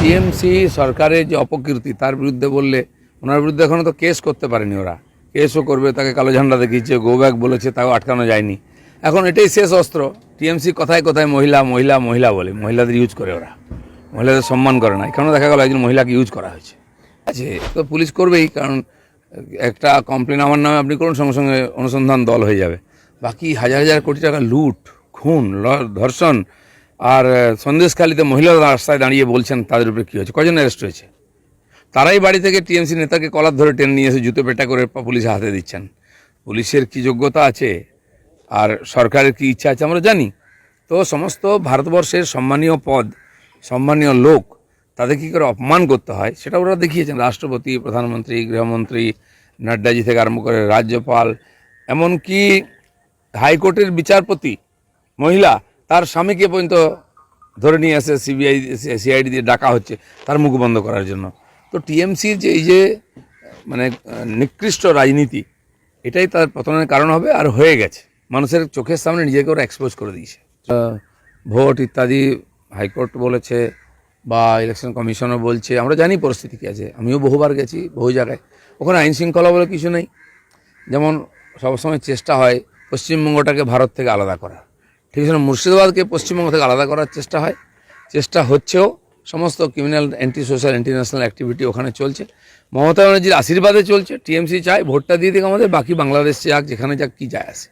TMC সরকারের যে অপকীর্তি, তার বিরুদ্ধে বললে ওনার বিরুদ্ধে এখনও তো কেস করতে পারেনি ওরা। কেসও করবে, তাকে কালো ঝান্ডা দেখিয়েছে গো ব্যাক বলেছে, তাও আটকানো যায়নি। এখন এটাই শেষ অস্ত্র। টিএমসি কথায় কথায় মহিলা মহিলা মহিলা বলে, মহিলাদের ইউজ করে ওরা। মহিলাদের সম্মান করে না। এখানেও দেখা গেল একজন মহিলাকে ইউজ করা হয়েছে। আছে, তো পুলিশ করবেই, কারণ একটা কমপ্লেন আমার নামে আপনি করুন, সঙ্গে সঙ্গে অনুসন্ধান দল হয়ে যাবে। বাকি হাজার হাজার কোটি টাকা লুট, খুন ধর্ষণ আর সন্দেশখালিতে মহিলারা রাস্তায় দাঁড়িয়ে বলছেন তাদের উপরে কী হয়েছে? কজন অ্যারেস্ট হয়েছে? তারাই বাড়ি থেকে টিএমসি নেতাকে কলার ধরে টেনে নিয়ে এসে জুতো পেটা করে পা- পুলিশের হাতে দিচ্ছেন। পুলিশের কি যোগ্যতা আছে? আর সরকারের কি ইচ্ছা আছে আমরা জানি। তো সমস্ত ভারতবর্ষের সম্মানীয় পদ, সম্মানীয় লোক, তাদের কী করে অপমান করতে হয়? সেটা ওরা দেখিয়েছেন। রাষ্ট্রপতি, প্রধানমন্ত্রী, গৃহমন্ত্রী, নাড্ডাজি থেকে আরম্ভ করে রাজ্যপাল, এমনকি হাইকোর্টের বিচারপতি, মহিলা তার স্বামীকে পর্যন্ত ধরে নিয়ে আসে সিবিআই সিআইডি দিয়ে ডাকা হচ্ছে, তার মুখ বন্ধ করার জন্য। তো টিএমসির যে এই যে মানে নিকৃষ্ট রাজনীতি, এটাই তার পতনের কারণ হবে আর হয়ে গেছে। মানুষের চোখের সামনে নিজেকে ওরা এক্সপোজ করে দিয়েছে। ভোট ইত্যাদি হাইকোর্ট বলেছে বা ইলেকশন কমিশনও বলছে, আমরা জানি পরিস্থিতি কী আছে, আমিও বহুবার গেছি বহু জায়গায়। ওখানে আইন শৃঙ্খলা বলে কিছু নেই। যেমন সবসময় চেষ্টা হয় পশ্চিমবঙ্গটাকে ভারত থেকে আলাদা করার। ঠিক আছে, মুর্শিদাবাদকে পশ্চিমবঙ্গ থেকে আলাদা করার চেষ্টা হয়। চেষ্টা হচ্ছেও, সমস্ত criminal anti social international activity ওখানে চলছে। মমতা ব্যানার্জির আশীর্বাদে চলছে টিএমসি চায়, ভোটটা দিয়ে দিক আমাদের, বাকি বাংলাদেশ যাক, যেখানে যাক, কী যায় আসে।